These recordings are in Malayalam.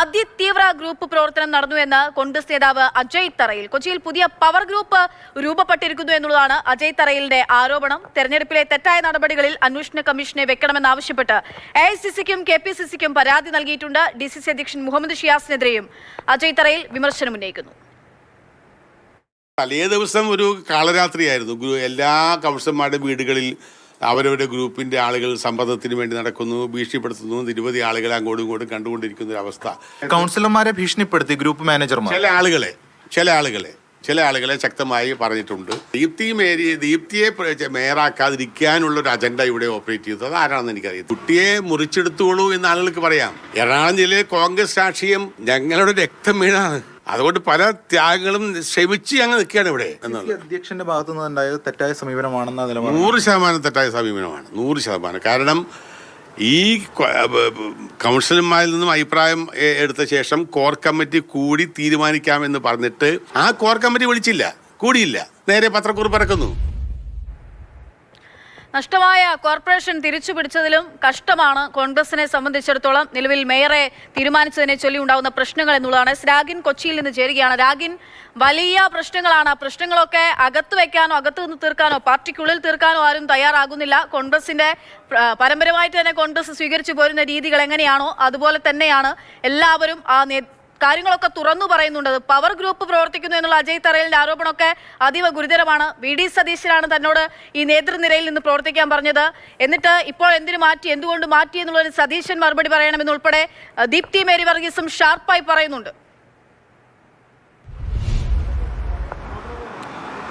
അതിതീവ്ര ഗ്രൂപ്പ് പ്രവർത്തനം നടന്നുവെന്ന് കോൺഗ്രസ് നേതാവ് അജയ് തറയിൽ കൊച്ചിയിൽ പുതിയ പവർ ഗ്രൂപ്പ് രൂപപ്പെട്ടിരിക്കുന്നു എന്നുള്ളതാണ് അജയ് തറയിലിന്റെ ആരോപണം. തെരഞ്ഞെടുപ്പിലെ തെറ്റായ നടപടികളിൽ അന്വേഷണ കമ്മീഷനെ വെക്കണമെന്നാവശ്യപ്പെട്ട് എ ഐ സി സിക്കും കെ പി സി സിക്കും പരാതി നൽകിയിട്ടുണ്ട്. ഡി സി സി അധ്യക്ഷൻ മുഹമ്മദ് ഷിയാസിനെതിരെയും അജയ് തറയിൽ വിമർശനം ഉന്നയിക്കുന്നു. തലേ ദിവസം ഒരു കാളരാത്രിയായിരുന്നു. എല്ലാ കൗൺസിലർമാരുടെ വീടുകളിൽ അവരവരുടെ ഗ്രൂപ്പിന്റെ ആളുകൾ സമ്മർദ്ദത്തിന് വേണ്ടി നടക്കുന്നു ഭീഷണിപ്പെടുത്തുന്നു. നിരവധി ആളുകളെ അങ്ങോട്ടും ഇങ്ങോട്ടും കണ്ടുകൊണ്ടിരിക്കുന്ന ഒരു അവസ്ഥ. കൗൺസിലർമാരെ ഭീഷണിപ്പെടുത്തി ഗ്രൂപ്പ് മാനേജർമാർ ചില ആളുകളെ ചില ആളുകളെ ചില ആളുകളെ ശക്തമായി പറഞ്ഞിട്ടുണ്ട്. ദീപ്തി മേരി ദീപ്തിയെ മേറാക്കാതിരിക്കാനുള്ള മേയറാക്കാതിരിക്കാനുള്ള ഒരു അജണ്ട ഇവിടെ ഓപ്പറേറ്റ് ചെയ്തത് അത് ആരാണെന്ന് എനിക്കറിയാം കുട്ടിയെ മുറിച്ചെടുത്തോളൂ എന്ന് ആളുകൾക്ക് പറയാം. എറണാകുളം ജില്ലയിലെ കോൺഗ്രസ് രാഷ്ട്രീയം ഞങ്ങളുടെ രക്തം വീണാണ്. അതുകൊണ്ട് പല ത്യാഗങ്ങളും ക്ഷമിച്ച് ഞങ്ങൾ നിൽക്കുകയാണ് ഇവിടെ എന്നുള്ളത്. അധ്യക്ഷന്റെ ഭാഗത്തു നിന്നുണ്ടായത് തെറ്റായ സമീപനമാണെന്ന നിലപാട് നൂറ് ശതമാനം തെറ്റായ സമീപനമാണ്. നൂറ് ശതമാനം. കാരണം ഈ കൗൺസിലർമാരിൽ നിന്നും അഭിപ്രായം എടുത്ത ശേഷം കോർ കമ്മിറ്റി കൂടി തീരുമാനിക്കാമെന്ന് പറഞ്ഞിട്ട് ആ കോർ കമ്മിറ്റി വിളിച്ചില്ല. കൂടിയില്ല. നേരെ പത്രക്കുറിപ്പ് ഇറക്കുന്നു. നഷ്ടമായ കോർപ്പറേഷൻ തിരിച്ചു പിടിച്ചതിലും കഷ്ടമാണ് കോൺഗ്രസിനെ സംബന്ധിച്ചിടത്തോളം നിലവിൽ മേയറെ തീരുമാനിച്ചതിനെ ചൊല്ലി ഉണ്ടാകുന്ന പ്രശ്നങ്ങൾ എന്നുള്ളതാണ്. രാഗിൻ കൊച്ചിയിൽ നിന്ന് ചേരുകയാണ്. രാഗിൻ വലിയ പ്രശ്നങ്ങളാണ്. പ്രശ്നങ്ങളൊക്കെ അകത്ത് വെക്കാനോ അകത്ത് നിന്ന് തീർക്കാനോ പാർട്ടിക്കുള്ളിൽ തീർക്കാനോ ആരും തയ്യാറാകുന്നില്ല. കോൺഗ്രസിന്റെ പരമ്പരമായിട്ട് തന്നെ കോൺഗ്രസ് സ്വീകരിച്ചു പോരുന്ന രീതികൾ എങ്ങനെയാണോ അതുപോലെ തന്നെയാണ് എല്ലാവരും ആ കാര്യങ്ങളൊക്കെ തുറന്നു പറയുന്നുണ്ട്. പവർ ഗ്രൂപ്പ് പ്രവർത്തിക്കുന്നു എന്നുള്ള അജയ് തറയലിന്റെ ആരോപണമൊക്കെ അതീവ ഗുരുതരമാണ്. വി ഡി സതീശനാണ് തന്നോട് ഈ നേതൃനിരയിൽ നിന്ന് പ്രവർത്തിക്കാൻ പറഞ്ഞത്. എന്നിട്ട് ഇപ്പോൾ എന്തിനു മാറ്റി എന്തുകൊണ്ട് മാറ്റി എന്നുള്ളൊരു സതീശൻ മറുപടി പറയണമെന്നുൾപ്പെടെ ദീപ്തി മേരി വർഗീസും ഷാർപ്പായി പറയുന്നുണ്ട്.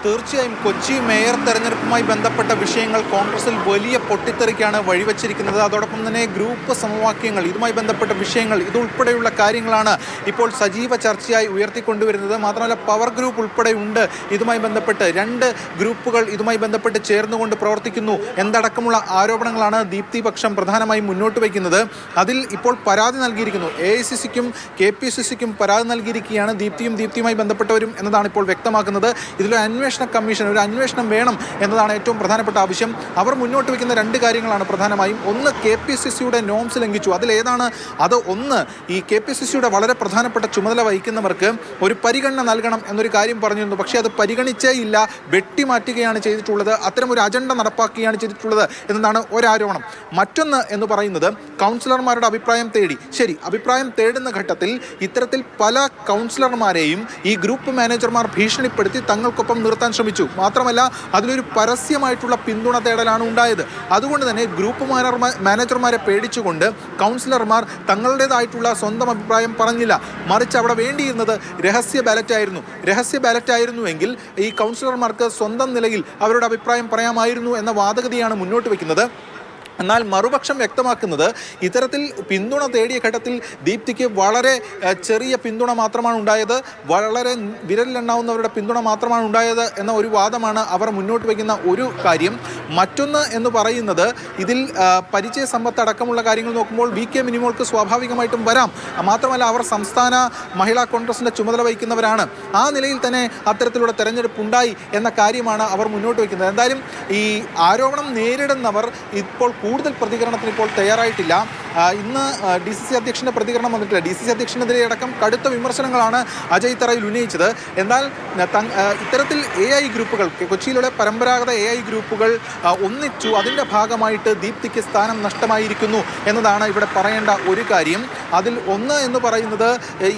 തീർച്ചയായും കൊച്ചി മേയർ തെരഞ്ഞെടുപ്പുമായി ബന്ധപ്പെട്ട വിഷയങ്ങൾ കോൺഗ്രസിൽ വലിയ പൊട്ടിത്തെറിക്കാണ് വഴിവെച്ചിരിക്കുന്നത്. അതോടൊപ്പം തന്നെ ഗ്രൂപ്പ് സമവാക്യങ്ങൾ ഇതുമായി ബന്ധപ്പെട്ട വിഷയങ്ങൾ ഇതുൾപ്പെടെയുള്ള കാര്യങ്ങളാണ് ഇപ്പോൾ സജീവ ചർച്ചയായി ഉയർത്തിക്കൊണ്ടുവരുന്നത്. മാത്രമല്ല പവർ ഗ്രൂപ്പ് ഉൾപ്പെടെ ഉണ്ട്. ഇതുമായി ബന്ധപ്പെട്ട് രണ്ട് ഗ്രൂപ്പുകൾ ഇതുമായി ബന്ധപ്പെട്ട് ചേർന്നുകൊണ്ട് പ്രവർത്തിക്കുന്നു എന്തടക്കമുള്ള ആരോപണങ്ങളാണ് ദീപ്തി പക്ഷം പ്രധാനമായും മുന്നോട്ട് വയ്ക്കുന്നത്. അതിൽ ഇപ്പോൾ പരാതി നൽകിയിരിക്കുന്നു. എ ഐ സി സിക്കും കെ പി സി സിക്കും പരാതി നൽകിയിരിക്കുകയാണ് ദീപ്തിയും ദീപ്തിയുമായി ബന്ധപ്പെട്ടവരും എന്നതാണ് ഇപ്പോൾ വ്യക്തമാക്കുന്നത്. ഇതിലൊരു അന്വേഷണ കമ്മീഷൻ ഒരു അന്വേഷണം വേണം എന്നതാണ് ഏറ്റവും പ്രധാനപ്പെട്ട ആവശ്യം. അവർ മുന്നോട്ട് വയ്ക്കുന്ന രണ്ട് കാര്യങ്ങളാണ് പ്രധാനമായും. ഒന്ന് കെ പി സി സിയുടെ നോംസ് ലംഘിച്ചു. അതിലേതാണ് അത് ഒന്ന് ഈ കെ പി സി സിയുടെ വളരെ പ്രധാനപ്പെട്ട ചുമതല വഹിക്കുന്നവർക്ക് ഒരു പരിഗണന നൽകണം എന്നൊരു കാര്യം പറഞ്ഞിരുന്നു. പക്ഷേ അത് പരിഗണിച്ചേ ഇല്ല. വെട്ടിമാറ്റുകയാണ് ചെയ്തിട്ടുള്ളത്. അത്തരം ഒരു അജണ്ട നടപ്പാക്കുകയാണ് ചെയ്തിട്ടുള്ളത് എന്നതാണ് ഒരാരോപണം. മറ്റൊന്ന് എന്ന് പറയുന്നത് കൗൺസിലർമാരുടെ അഭിപ്രായം തേടി. ശരി അഭിപ്രായം തേടുന്ന ഘട്ടത്തിൽ ഇത്തരത്തിൽ പല കൗൺസിലർമാരെയും ഈ ഗ്രൂപ്പ് മാനേജർമാർ ഭീഷണിപ്പെടുത്തി തങ്ങൾക്കൊപ്പം നിർത്താൻ ശ്രമിച്ചു. മാത്രമല്ല അതിലൊരു പരസ്യമായിട്ടുള്ള പിന്തുണ തേടലാണ് ഉണ്ടായത്. അതുകൊണ്ട് തന്നെ ഗ്രൂപ്പ് മാനേജർമാരെ പേടിച്ചുകൊണ്ട് കൗൺസിലർമാർ തങ്ങളുടേതായിട്ടുള്ള സ്വന്തം അഭിപ്രായം പറഞ്ഞില്ല. മറിച്ച് അവിടെ വേണ്ടിയിരുന്നത് രഹസ്യ ബാലറ്റ് ആയിരുന്നു. രഹസ്യ ബാലറ്റ് ആയിരുന്നുവെങ്കിൽ ഈ കൗൺസിലർമാർക്ക് സ്വന്തം നിലയിൽ അവരുടെ അഭിപ്രായം പറയാമായിരുന്നു എന്ന വാദഗതിയാണ് മുന്നോട്ട് വയ്ക്കുന്നത് എന്നാൽ മറുപക്ഷം വ്യക്തമാക്കുന്നത് ഇത്തരത്തിൽ പിന്തുണ തേടിയ ഘട്ടത്തിൽ ദീപ്തിക്ക് വളരെ ചെറിയ പിന്തുണ മാത്രമാണ് ഉണ്ടായത്. വളരെ വിരലിലെണ്ണാവുന്നവരുടെ പിന്തുണ മാത്രമാണ് ഉണ്ടായത് എന്ന ഒരു വാദമാണ് അവർ മുന്നോട്ട് വയ്ക്കുന്ന ഒരു കാര്യം. മറ്റൊന്ന് എന്ന് പറയുന്നത് ഇതിൽ പരിചയ സമ്പത്ത് അടക്കമുള്ള കാര്യങ്ങൾ നോക്കുമ്പോൾ വി കെ മിനിമോൾക്ക് സ്വാഭാവികമായിട്ടും വരാം. മാത്രമല്ല അവർ സംസ്ഥാന മഹിളാ കോൺഗ്രസിന്റെ ചുമതല വഹിക്കുന്നവരാണ്. ആ നിലയിൽ തന്നെ അത്തരത്തിലുള്ള തെരഞ്ഞെടുപ്പ് ഉണ്ടായി എന്ന കാര്യമാണ് അവർ മുന്നോട്ട് വയ്ക്കുന്നത്. എന്തായാലും ഈ ആരോപണം നേരിടുന്നവർ ഇപ്പോൾ കൂടുതൽ പ്രതികരണത്തിന് ഇപ്പോൾ തയ്യാറായിട്ടില്ല. ഇന്ന് ഡി സി സി അധ്യക്ഷന്റെ പ്രതികരണം വന്നിട്ടില്ല. ഡി സി സി അധ്യക്ഷനെതിരെ അടക്കം കടുത്ത വിമർശനങ്ങളാണ് അജയ് തറയിൽ ഉന്നയിച്ചത്. എന്നാൽ ഇത്തരത്തിൽ എ ഐ ഗ്രൂപ്പുകൾ കൊച്ചിയിലുള്ള പരമ്പരാഗത എ ഐ ഗ്രൂപ്പുകൾ ഒന്നിച്ചു അതിന്റെ ഭാഗമായിട്ട് ദീപ്തിക്ക് സ്ഥാനം നഷ്ടമായിരിക്കുന്നു എന്നതാണ് ഇവിടെ പറയേണ്ട ഒരു കാര്യം. അതിൽ ഒന്ന് എന്ന് പറയുന്നത്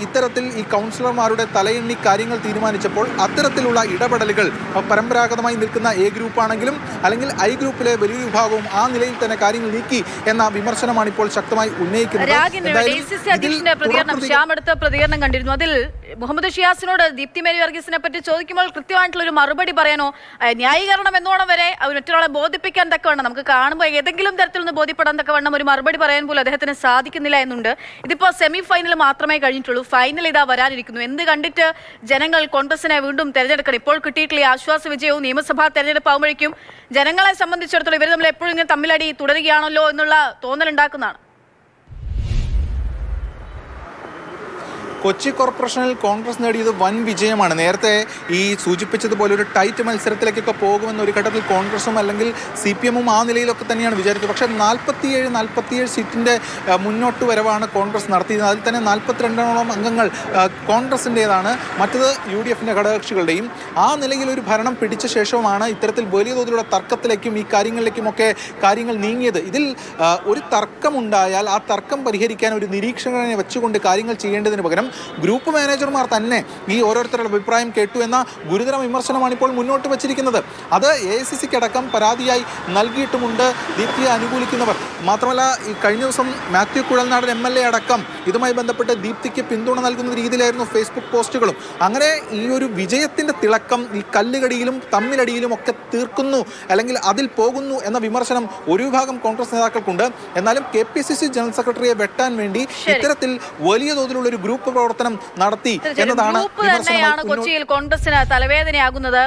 ഇത്തരത്തിൽ ഈ കൗൺസിലർമാരുടെ തലയെണ്ണി കാര്യങ്ങൾ തീരുമാനിച്ചപ്പോൾ അത്തരത്തിലുള്ള ഇടപെടലുകൾ പരമ്പരാഗതമായി നിൽക്കുന്ന എ ഗ്രൂപ്പാണെങ്കിലും അല്ലെങ്കിൽ ഐ ഗ്രൂപ്പിലെ വലിയ വിഭാഗവും ആ നിലയിൽ തന്നെ കാര്യങ്ങൾ നീക്കി എന്ന വിമർശനമാണ് ഇപ്പോൾ ശക്തമായി ഉന്നയിക്കുന്നത്. ശ്യാം എടുത്ത പ്രതികരണം കണ്ടിരുന്നു. അതിൽ മുഹമ്മദ് ഷിയാസിനോട് ദീപ്തി മേരി വർഗീസിനെ പറ്റി ചോദിക്കുമ്പോൾ കൃത്യമായിട്ടുള്ള ഒരു മറുപടി പറയാനോ ന്യായീകരണം എന്നോണം വരെ അവർ മറ്റൊരാളെ ബോധിപ്പിക്കാൻ തക്കവണ്ണം നമുക്ക് കാണുമ്പോൾ ഏതെങ്കിലും തരത്തിൽ നിന്ന് ബോധ്യപ്പെടാൻ വേണം ഒരു മറുപടി പറയാൻ പോലും അദ്ദേഹത്തിന് സാധിക്കുന്നില്ല എന്നുണ്ട്. ഇതിപ്പോ സെമി ഫൈനൽ മാത്രമേ കഴിഞ്ഞിട്ടുള്ളൂ. ഫൈനൽ ഇതാ വരാനിരിക്കുന്നു. എന്ത് കണ്ടിട്ട് ജനങ്ങൾ കോൺഗ്രസിനെ വീണ്ടും തെരഞ്ഞെടുക്കണം? ഇപ്പോൾ കിട്ടിയിട്ടുള്ള ആശ്വാസ വിജയവും നിയമസഭാ തെരഞ്ഞെടുപ്പ് ആകുമ്പോഴേക്കും ജനങ്ങളെ സംബന്ധിച്ചിടത്തോളം ഇവർ തമ്മിൽ എപ്പോഴും ഇങ്ങനെ തമ്മിലടി തുടരുകയാണല്ലോ എന്നുള്ള തോന്നലുണ്ടാക്കുന്നതാണ്. കൊച്ചി കോർപ്പറേഷനിൽ കോൺഗ്രസ് നേടിയത് വൻ വിജയമാണ്. നേരത്തെ ഈ സൂചിപ്പിച്ചതുപോലെ ഒരു ടൈറ്റ് മത്സരത്തിലേക്കൊക്കെ പോകുമെന്ന ഒരു ഘട്ടത്തിൽ കോൺഗ്രസും അല്ലെങ്കിൽ സി പി എമ്മും ആ നിലയിലൊക്കെ തന്നെയാണ് വിചാരിച്ചത്. പക്ഷേ നാൽപ്പത്തിയേഴ് നാൽപ്പത്തിയേഴ് സീറ്റിന്റെ മുന്നോട്ട് വരവാണ് കോൺഗ്രസ് നടത്തിയത് അതിൽ തന്നെ നാൽപ്പത്തിരണ്ടോളം അംഗങ്ങൾ കോൺഗ്രസിന്റേതാണ് മറ്റത് യു ഡി എഫിന്റെ ഘടകകക്ഷികളുടെയും ആ നിലയിൽ ഒരു ഭരണം പിടിച്ച ശേഷവുമാണ് ഇത്തരത്തിൽ വലിയ തോതിലുള്ള തർക്കത്തിലേക്കും ഈ കാര്യങ്ങളിലേക്കുമൊക്കെ കാര്യങ്ങൾ നീങ്ങിയത്. ഇതിൽ ഒരു തർക്കമുണ്ടായാൽ ആ തർക്കം പരിഹരിക്കാൻ ഒരു നിരീക്ഷകനെ വെച്ചുകൊണ്ട് കാര്യങ്ങൾ ചെയ്യേണ്ടതിന് പകരം ഗ്രൂപ്പ് മാനേജർമാർ തന്നെ ഈ ഓരോരുത്തരുടെ അഭിപ്രായം കേട്ടു എന്ന ഗുരുതര വിമർശനമാണ് ഇപ്പോൾ മുന്നോട്ട് വച്ചിരിക്കുന്നത്. അത് എ ഐ സി സിക്ക് അടക്കം പരാതിയായി നൽകിയിട്ടുമുണ്ട് ദീപ്തിയെ അനുകൂലിക്കുന്നവർ. മാത്രമല്ല ഈ കഴിഞ്ഞ ദിവസം Mathew Kuzhalnadan M L A അടക്കം ഇതുമായി ബന്ധപ്പെട്ട് ദീപ്തിക്ക് പിന്തുണ നൽകുന്ന രീതിയിലായിരുന്നു ഫേസ്ബുക്ക് പോസ്റ്റുകളും. അങ്ങനെ ഈ ഒരു വിജയത്തിന്റെ തിളക്കം ഈ കല്ലുകടിയിലും തമ്മിലടിയിലും ഒക്കെ തീർക്കുന്നു അല്ലെങ്കിൽ അതിൽ പോകുന്നു എന്ന വിമർശനം ഒരു വിഭാഗം കോൺഗ്രസ് നേതാക്കൾക്കുണ്ട്. എന്നാലും K P C C general സെക്രട്ടറിയെ വെട്ടാൻ വേണ്ടി. ഇത്തരത്തിൽ വലിയ തോതിലുള്ള ഒരു ഗ്രൂപ്പ് പ്രവർത്തനം നടത്തി എന്നതാണ് കൊച്ചിയിൽ കോൺഗ്രസിന് തലവേദനയാകുന്നത്.